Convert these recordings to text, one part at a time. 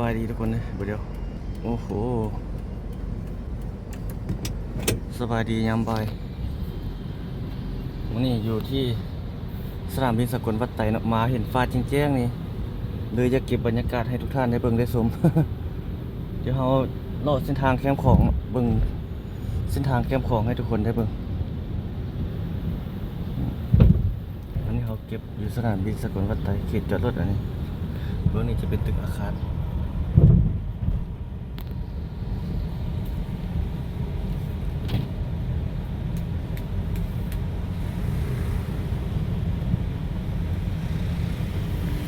บายดีทุกคนเลยเดี๋ยวโอ้โหสบายดียามบ่ายวันนี้อยู่ที่สนามบินสกลวัดไตเนาะมาเห็นฟ้าแจ้งๆนี่เลยจะเก็บบรรยากาศให้ทุกท่านได้เบิ่งได้ชมเดี๋ยวเราเลาะเส้นทางแคมของเบิ่งเส้นทางแคมของให้ทุกคนได้เบิ่งอันนี้เขาเก็บอยู่สนามบินสกลวัดไตเขตจอดรถอันนี้เบื้องนี้จะเป็นตึกอาคาร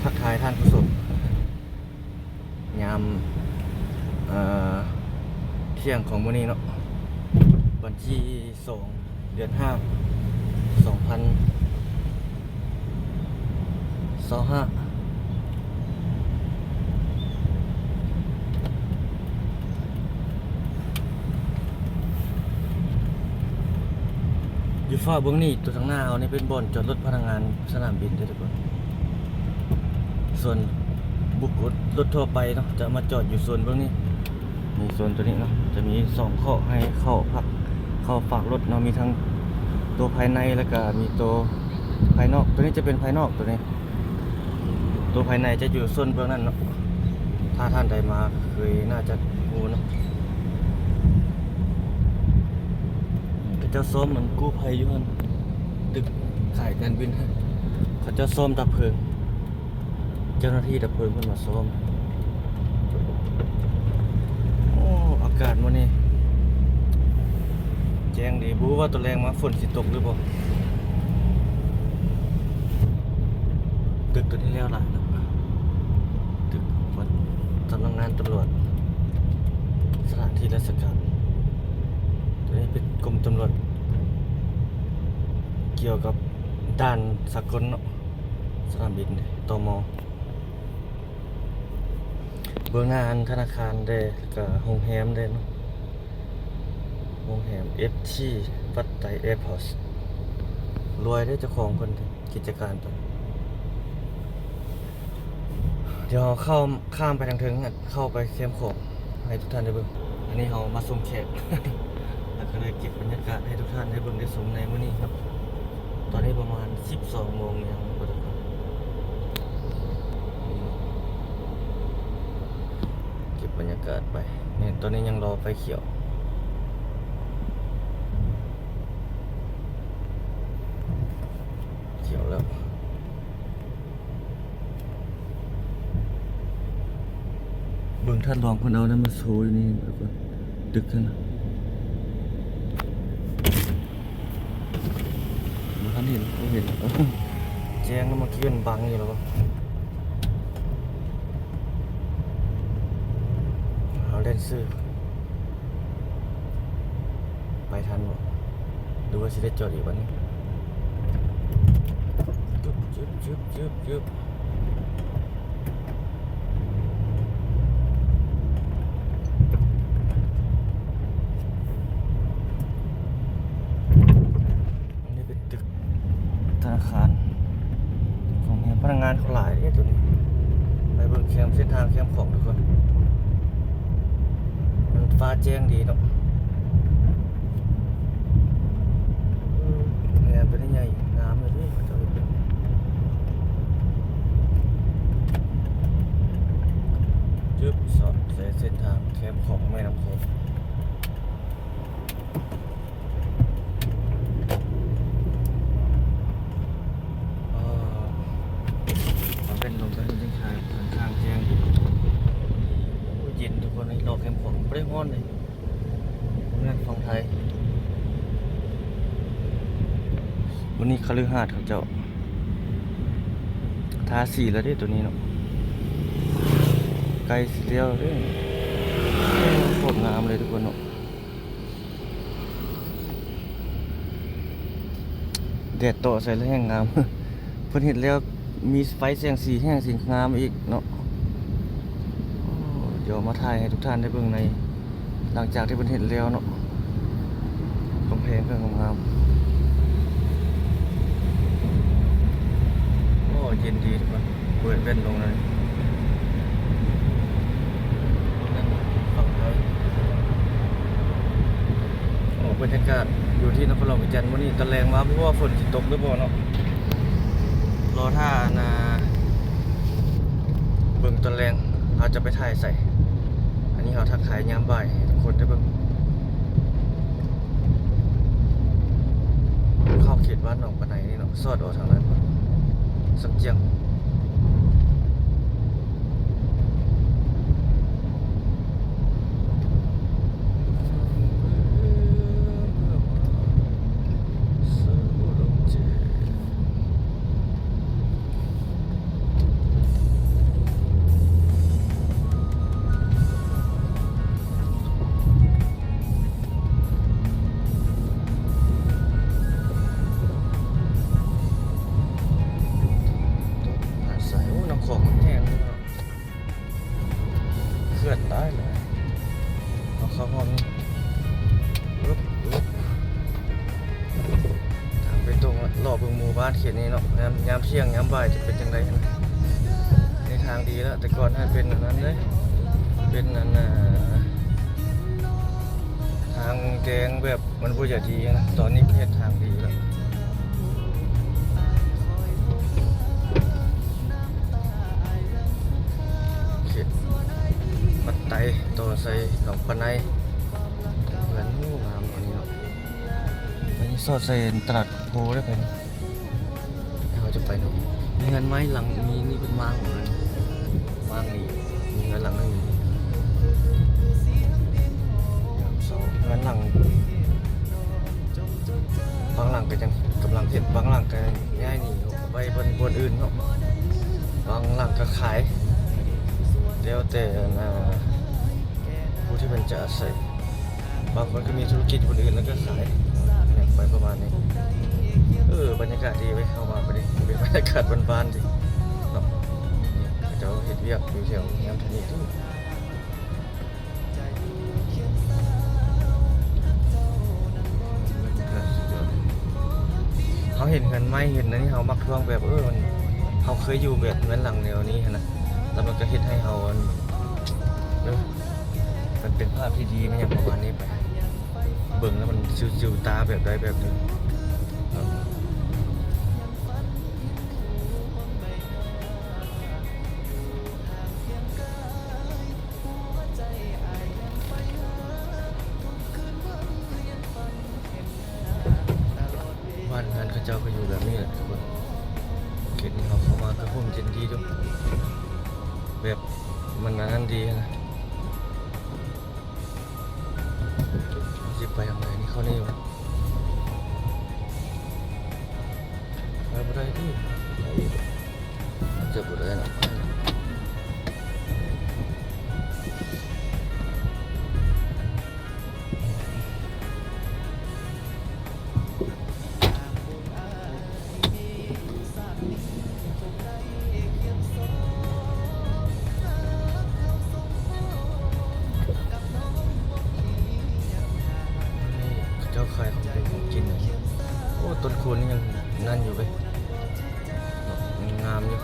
ทักทายท่านผู้ชมยามเอ่อเที่ยงของวันนี้เนาะวันที่สองเดือนห้าสองพันสองห้าอยู่ฟ้าเบื้องนี้ตัวทางหน้าเขานี่เป็นบ่อนจอดรถพนักงานสนามบินเด้อทุกคน ส่วนบุกรถรถทั่วไปเนาะจะมาจอดอยู่ส่วนเบื้องนี้มีส่วนตัวนี้เนาะจะมีสองข้อให้เข้าพักเข้าฝากรถเนาะมีทั้งตัวภายในแล้วก็มีตัวภายนอกตัวนี้จะเป็นภายนอกตัวนี้ ตัวภายในจะอยู่ส่วนเบื้องนั้นเนาะถ้าท่านใดมาเคยน่าจะรู้เนาะเขจ้าซ้อมเหมือนกู้ภัยอยู่ฮันตึกขายการบินฮะเขาเจ้าซ้อมดับเพลิง เจ้าหน้าที่ดับเพลิงเพิ่นมาซ้อมโอ้อากาศมื้อนี้แจ้งดีบูว่าตัวแรงมาฝนสิตกหรือบ่ตึกตัวนี้แล้วล่ะตึกวัดสำนักงานตำรวจ สถานที่ราชการตัวนี้เป็นกรมตำรวจ เกี่ยวกับด้านสากลเนาะสนามบินตม เบื้องหน้าอันธนาคารเดกับโรงแรมเดนโรงแรมเอฟทีวัดไตแอร์พอร์ตรวยได้เจ้าของคนกิจการตัวเดี๋ยวเราเข้าข้ามไปทางถึงเข้าไปเข้มของให้ทุกท่านได้เบิ่งอันนี้เรามาส่งแขกแล้วก็เลยเก็บบรรยากาศให้ทุกท่านได้เบิ่งได้ชมในมื้อนี้ครับ ตอนนี้ประมาณ 12โมงยัง บ่ได้ครับเก็บบรรยากาศไปเนี่ยตอนนี้ยังรอไฟเขียว เขียวแล้วเบิ่งท่านรองคนเอานั้นมาโชว์อยู่นี่แล้วก็ดึกขึ้นนะมาท่านเห็นเขาเห็นแจ้งแล้วเมื่อกี้มันบังอยู่แล้วก็ เอาเล่ นซื้อ ไปทันบ่ดูว่าสิได้จอดอีกวันนี้จุ๊บจุ๊บจุ๊บจุ๊บจุ๊บอันนี้เป็นตึกธนาคาร ของเนี่ยพนักงานเขาหลายเนี่ยตัวนี้ ไปเบิ่งแคมเส้นทางแคมของทุกคน มันฟ้าแจ้งดีเนาะอืมแหมเป็นใหญ่งามเลยพี่เขาจะไปเป็น จึ๊บสอดเส้นทางแคมของแม่น้ำโขงเป็นลมเป็นเส้นทางทางแจ้งดียเย็นทุกคนในรอบแคมป์ของไม่ได้ร้อนเลยงานฟังไทย วันนี้คฤหาสน์เขาเจ้าทาสีแล้วเด้ตัวนี้เนาะ ลสีเลี้ยวเด้โคตรงามเลยทุกคนเนาะแดดโตะใส่แล้วแห้งงามเพิ่นเห็นแล้วมีไฟแสงสีแห้งสีงามอีกเนาะเดี๋ยวมาถ่ายให้ทุกท่านได้เบิ่งใน หลังจากที่เป็นเห็นแล้วเนาะกำแพงก็งามๆโอ้เย็นดีทุกคนเปิดเป็นลงเลย รยากาศอยู่ที่นครหลวงจันทร์วันนี้ตะแรงมาเพราะว่าฝนสิตกหรือเปล่าเนาะรอท่านาเบิ่งตะแรงเราจะไปถ่ายใส่ อันนี้เราทักทายยามบ่ายให้ทุกคนได้เบิ่งเข้าเขตวัดหนองปะไหนนี่เนาะซอดออกทางนั้นสังเจียง บ้านเขตนี้เนาะยามยามเที่ยงยามบ่ายจะเป็นจังไดนะในทางดีแล้ว แต่ก่อนให้เป็นอันนั้นเลยเป็นอันน่ะทางแดงแบบมันบ่จะดีนะตอนนี้เพศทางดีแล้วเขตปัตไตตัวใส่หนองปะไนเหมือนงูงามอันนี้เนาะอันนี้สอดใส่ตลาดโพได้ไปนี่เราจะ ไปหนมีเงินไหมหลังมีนี่เป็นมางหมดเลยมางนี่มีเงินหลังนึงสองเงินหลังบางหลังก็ยังกำลังเห็นบางหลังก็ง่ายนี่ไปบนบนอื่นเนาะบางหลังก็ขายแล้วแต่นะผู้ที่มันจะอาศัยบางคนก็มีธุรกิจคนอื่นแล้วก็ขายไปประมาณนี้ เออบรรยากาศดีไปเข้ามาไปดิ เป็นบรรยากาศบ้านๆดิเนาะเจ้าเห็ดเวียกอยู่แถวงามทานีที่เขาเห็นเงินไหมเห็นนะนี่เขามักท่วงแบบเออมันเขาเคยอยู่แบบเงินหลังแนวนี้นะแล้วมันก็เฮ็ดให้เราอันเออมันเป็นภาพที่ดีไม่อย่างประมาณนี้ไป เบิ่งแล้วมันจิวๆตาแบบใดแบบนึ่ง จ้าก็อยู่แบบนี้แหละทุกคนเข็นเขาเข้ามาก็พุ่มเจนดีด้วยแบบมันนานดีนะจิบไปทางไหนนี่เขานี่วะไปบ่ได้ที่จะบ่ได้หรอก ขายของเป็นของกินโอ้ต้นคูณนี่ยังนั่นอยู่เว้ยงามอยู่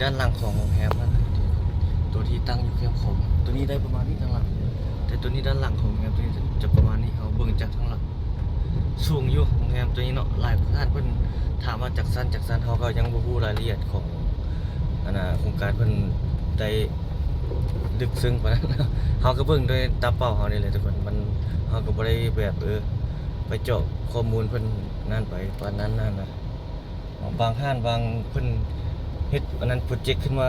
ด้านหลังของโรงแรมนะตัวที่ตั้งอยู่เพียงผมตัวนี้ได้ประมาณนี้ทางหลัง แต่ตัวนี้ด้านหลังของโรงแรมตัวนี้จะประมาณนี้เขาเบิ่งจากทางหลังสูงอยู่โรงแรมตัวนี้เนาะหลายท่านเพิ่นถามว่าจากสั้นจากสั้นเขาก็ยังบ่รู้รายละเอียดของอันน่ะโครงการเพิ่นได้ลึกซึ้งปานนั้นเขาก็เบิ่งด้วยตาเปล่าเขานี่แหละทุกคนมันเขาก็บ่ได้แบบเออไปเจาะข้อมูลเพิ่นนั่นไปปานนั้นนั่นนะบางท่านบางเพิ่น เฮ็ดอันนั้นโปรเจกต์ขึ้นมา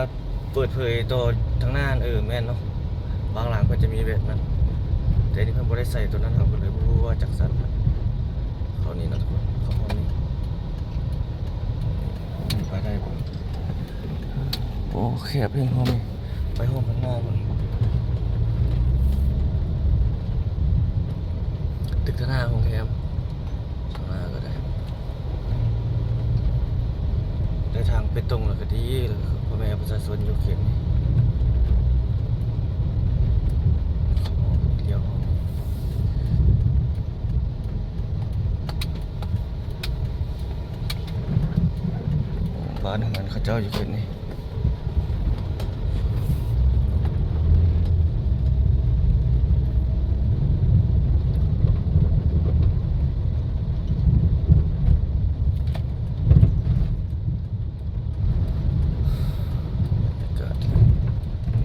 เปิดเผยต่อทางหน้าเออแม่นเนาะบางหลังเพิ่นจะมีแบบนั้น แต่นี่เพิ่นบ่ได้ใส่ตัวนั้นเขาก็เลยบ่รู้ว่าจักสันเขเขานี่นะทุกคนเขาห้องนี้ไปได้ปะโอ้แคบเพียงห้องนี้ไปห้องข้างหน้ามันตึกข้างหน้าของแคมข้างหน้าก็ได้ ได้ทางไปตรงแล้วก็ดีแล้วก็พ่อแม่ประชาชนอยู่เขตนี้เขาเลี้ยวห้องนี้บ้านเหมือนเขาเจ้าอยู่เขตนี้บรรยากาศ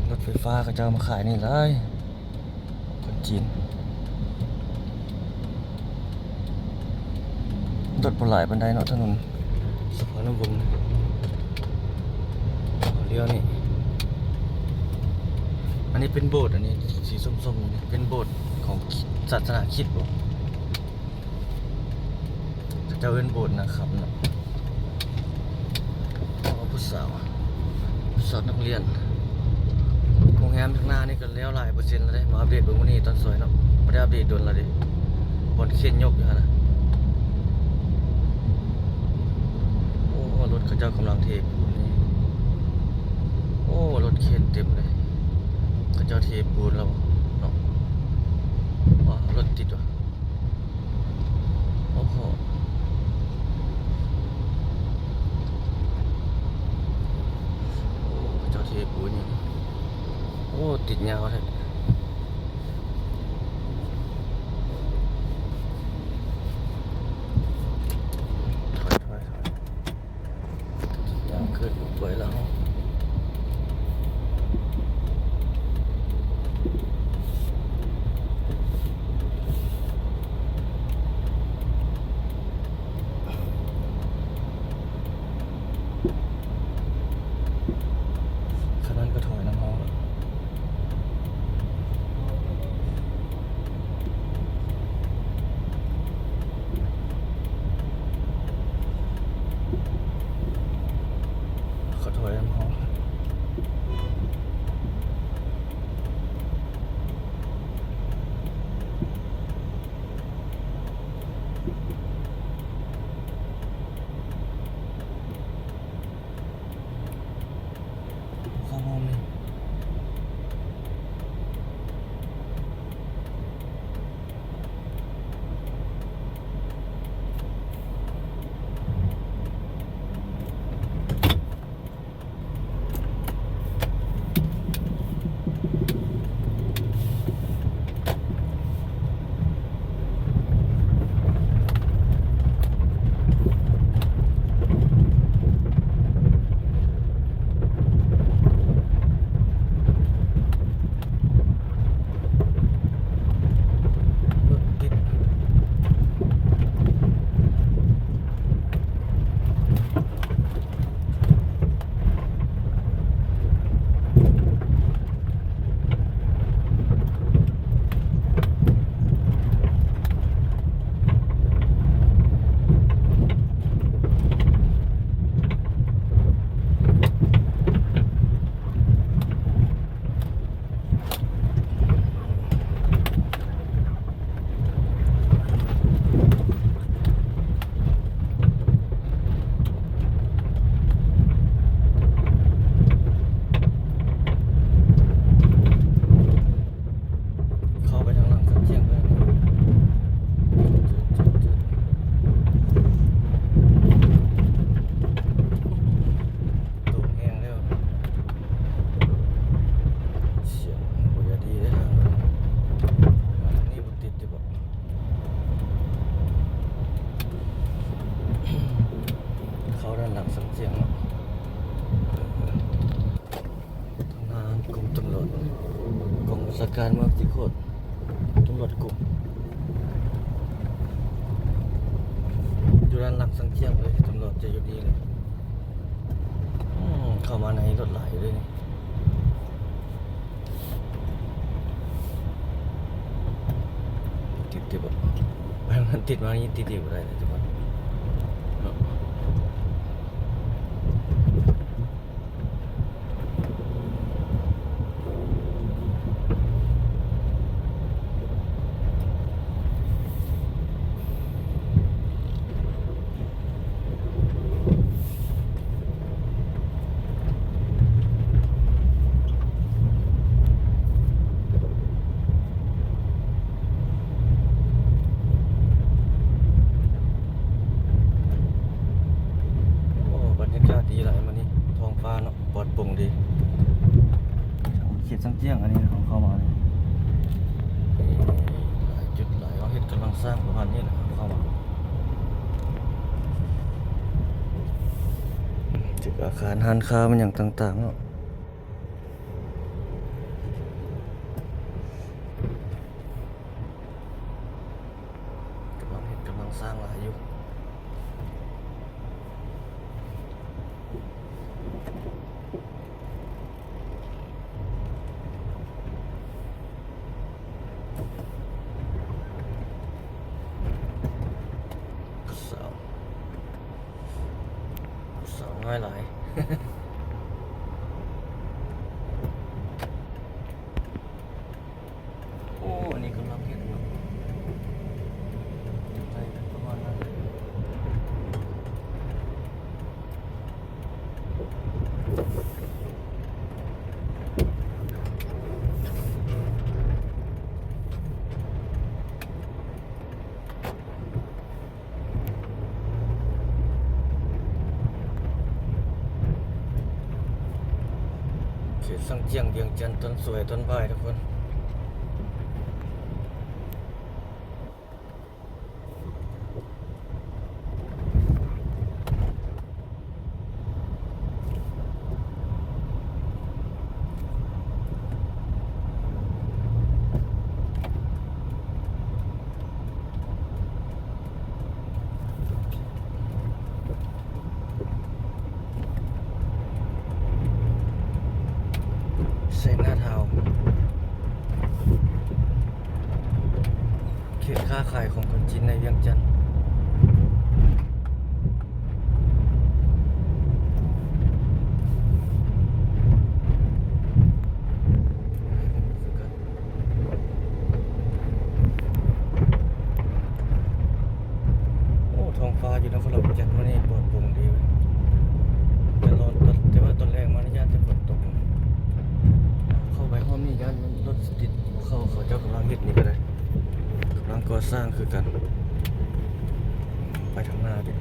รถไฟฟ้า เขาจ้ามาขายนี่เลยคนจีนรถบนหลายบันไดเนาะถนนสะพานบุญเลี้ยวนี่ อันนี้เป็นโบสถ์อันนี้สีส้มๆนี่เป็นโบสถ์ของศาสนาคิดบ่เขาเจ้าเป็นโบสถ์นะครับเนาะผู้สาวผู้สาวนักเรียน งแรมข้างหน้านี่ก็เลี้ยวหลายเปอร์เซ็นต์แล้วเด้มาอัปเดตเบิ่งวันนี้ตอนสวยเนาะไม่ได้อัปเดตโดนแล้วเด้บนเขียนยกอยู่หั่นะโอ้รถเขาเจ้ากำลังเทปูนโอ้รถเข็นเต็มเลยเขาเจ้าเทปูนแล้วเนาะว้ารถติดว่ะโอ้โหโอ้เขาเจ้าเทปูนอย่างนี้ โอ้ติด การเมืองสิโคตรตำรวจกลุ่มอยู่ด้านหลังสังเชียงเลยตำรวจจะอยู่ดีเลยเข้ามาในรถไหลเลยนี่ติดติดแบบมันติดมานี่ติดอยู่ได้เลยทุกคนเนาะโอ้บรรยากาศดีหลายมานี่ท้องฟ้าเนาะปลอดโปร่งดีเขียดสังเจียงอันนี้ของเข้ามาเลยนี่หลายจุดหลายเขาเฮ็ดกำลังส ร้างประมาณนี้แหละเข้ามาตึกอาคารห้านค้ามันอย่างต่างๆเนาะกำลังเฮ็ดกำลังสร้างหลายอยู่ สาวสาวน้อยหลาย โอ้อันนี้กำลังเห็นอยู่ใจเป็นประมาณนั้นเลย เจียงเวียงจันทนสวยต้นไม้ทุกคน เซนหน้าเทาเขตค้าขาย ของคนจีนในเวียงจันทน์โอ้ท้องฟ้าอยู่นครหลวงจันทน์วันนี้ปลอดโปร่งดีเว้ยแต่รอตอนแต่ว่าตอนแรกมานี่ญาติจะฝนตก เข้าไปห้องนี้ยันรถติดบ่เข้าเขาเจ้ากำลังเฮ็ดนี่ก็ได้กำลังก่อสร้างคือกัน ไปทางหน้าดิ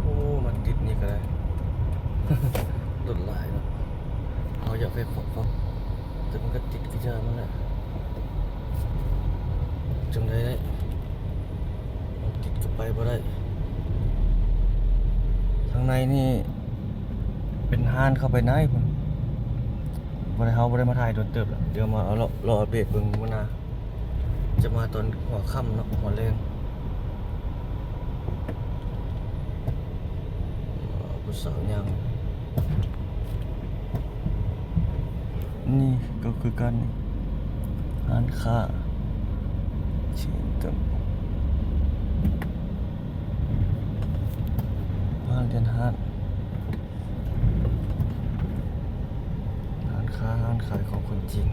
โอ้มันติดนี่ก็ได้ รถหลายเนาะ เขาอยาไปขอฟังแต่มันก็ติดกิจามันแหละจังไดได้มันติดกับไปบ่ได้ทางในนี่ เป็นห้านเข้าไปไหนพุ่นบ่ได้เฮาบ่ได้มาถ่ายโดนเติบแล้วเดี๋ยวมาเอารอออัปเดตเบิ่งมื้อหน้าจะมาตอนหัวค่ำเนาะหัวแรงเอ่อผู้สาวยัง นี่ก็คือการร้านค้าเช่นตึมบ้านเรียนฮาร์ดร้านค้าร้านขายของคนจริง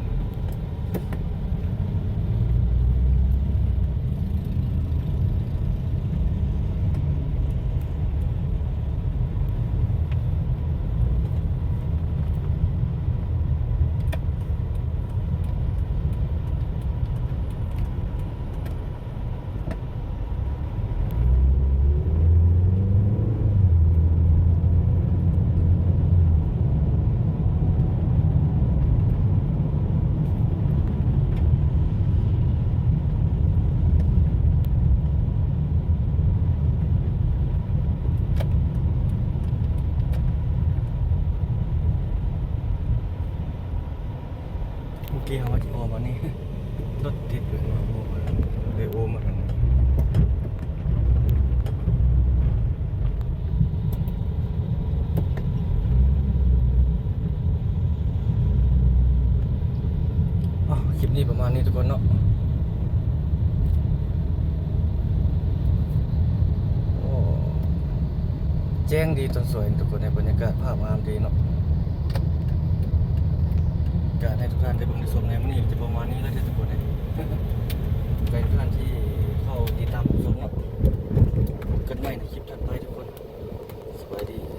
ดีต้นสวยทุกคนในบรรยากาศภาพงามดีเนาะการให้ทุกท่านได้บิ่ได้ชมในมื้นี้จะประมาณนี้แล้วทุกคนในเป็นท่านที่เข้าติดตามชมเนาะกันใหม่ในคลิปถัดไปทุกคนสวัสดี